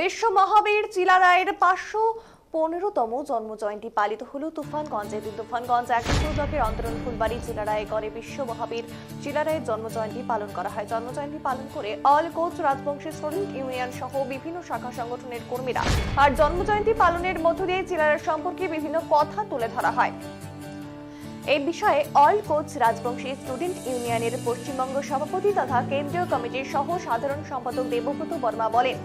বিশ্ব মহাবীর চিলা রায়ের পাঁচশো পনেরোতম জন্মজয়ন্তী পালিত হল তুফানগঞ্জে। তুফানগঞ্জ একশো ব্লকের অন্তরণ ফুলবাড়ি চিলারায় করে বিশ্ব মহাবীর চিলারায়ের জন্মজয়ন্তী পালন করা হয়। জন্মজয়ন্তী পালন করে অল কোচ রাজবংশী শ্রমিক, ইউনিয়ন সহ বিভিন্ন শাখা সংগঠনের কর্মীরা। আর জন্মজয়ন্তী পালনের মধ্য দিয়ে চিলারায় সম্পর্কে বিভিন্ন কথা তুলে ধরা হয়। এই বিষয়ে অল কোচ রাজবংশী স্টুডেন্ট ইউনিয়নের পশ্চিমবঙ্গ সভাপতি তথা কেন্দ্রীয় কমিটির সহ সাধারণ সম্পাদক দেবব্রত বর্মা বলেন,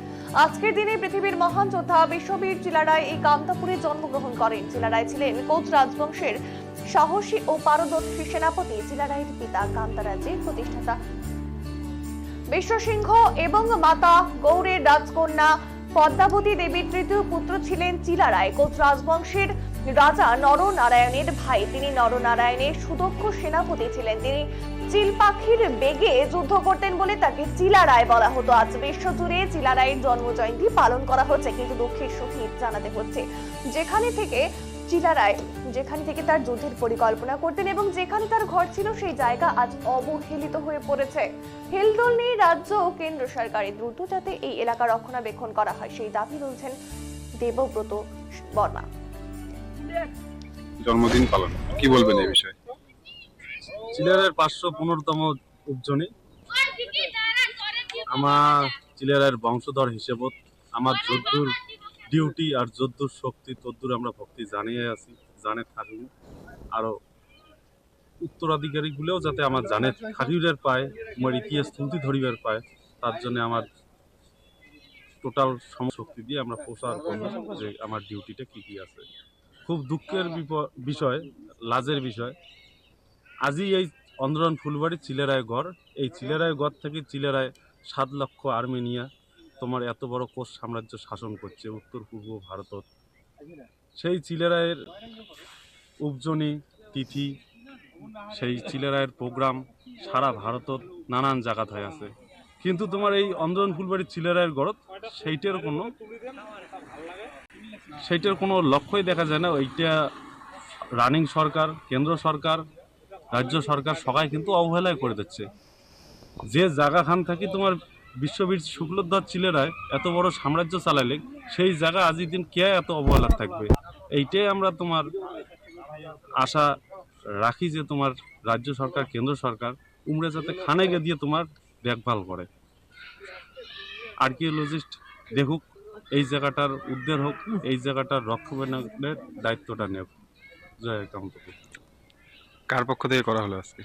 আজকের দিনে পৃথিবীর মহান যোদ্ধা বিশ্ববীর চিলারায় এই কামতাপুরে জন্মগ্রহণ করেন। চিলারায় ছিলেন কোচ রাজবংশের সাহসী ও পারদর্শী সেনাপতি। চিলারায়ের পিতা কান্তারাজ্যের প্রতিষ্ঠাতা। বিশ্বসিংহ এবং মাতা গৌরের রাজকন্যা পদ্মাবতী দেবীর তৃতীয় পুত্র ছিলেন চিলারায়। কোচ রাজবংশের রাজা নরনারায়ণের ভাই। তিনি নরনারায়ণের সুদক্ষ সেনাপতি ছিলেন। তিনি চিল পাখির বেগে যুদ্ধ করতেন বলে তাকে চিলারায় বলা হতো। আজ বিশ্ব জুড়ে চিলারায়ের জন্মজয়ন্তী পালন করা হচ্ছে, কিন্তু দুঃখের সহিত জানাতে হচ্ছে। যেখানে থেকে চিলারায়, যেখানে থেকে তার যুদ্ধের পরিকল্পনা করতেন এবং যেখানে তার ঘর ছিল, সেই জায়গা আজ অবহেলিত হয়ে পড়েছে। হেলদোল নিয়ে রাজ্য ও কেন্দ্র সরকারের। দ্রুত যাতে এই এলাকা রক্ষণাবেক্ষণ করা হয়, সেই দাবি তুলছেন দেবব্রত বর্মা। জন্মদিন পালন। কি বলবেন এই বিষয়ে? চিলেরের পাঁচশো পনেরোতম উপজনী আমার চিলেরের বংশধর হিসেবত আমার যদ্দুর ডিউটি আর যদ্দুর শক্তি তদ্দুর আমরা ভক্তি জানিয়ে আছি জানে থাকি। আরও উত্তরাধিকারীগুলোও যাতে আমার জানে থাকিবের পায়, আমার ইতিহাস তুলতি ধরিবার পায়, তার জন্য আমার টোটাল শক্তি দিয়ে আমরা প্রচার করি যে আমার ডিউটিটা কি কি আছে। খুব দুঃখের বিষয়, লাজের বিষয়। আজই এই অন্দরন ফুলবাড়ি চিলেরায় ঘর এই চিলেরায় ঘর থেকে চিলেরায় সাত লক্ষ আর্মেনিয়া তোমার এত বড় কোষ সাম্রাজ্য শাসন করছে, উত্তর, পূর্ব ভারতত। সেই চিলেরায়ের উপজনী তিথি, সেই চিলেরায়ের প্রোগ্রাম সারা ভারতত নানান জায়গাত হয়ে আছে। কিন্তু তোমার এই অন্দরন ফুলবাড়ির চিলেরায়ের গড়ত সেইটার কোনো সেইটার কোনো লক্ষ্যই দেখা যায় না। ওইটা রানিং সরকার, কেন্দ্র সরকার, রাজ্য সরকার সবাই কিন্তু অবহেলায় করে দিচ্ছে। যে জায়গাখান থাকি তোমার বিশ্ববীর শুক্লধ্বর চিলেরায় এত বড় সাম্রাজ্য চালাইলে সেই জায়গা আজই দিন কে এত অবহেলা থাকবে? এইটাই আমরা তোমার আশা রাখি যে তোমার রাজ্য সরকার, কেন্দ্র সরকার উমরে যাতে খানে গে দিয়ে তোমার দেখভাল করে। আর্কিওলজিস্ট দেখুক এই জায়গাটার উদ্ধার হোক এই জায়গাটার রক্ষণাবেক্ষণের দায়িত্বটা নেব। জয় কামতপুর কার পক্ষ থেকে করা হলো আজকে?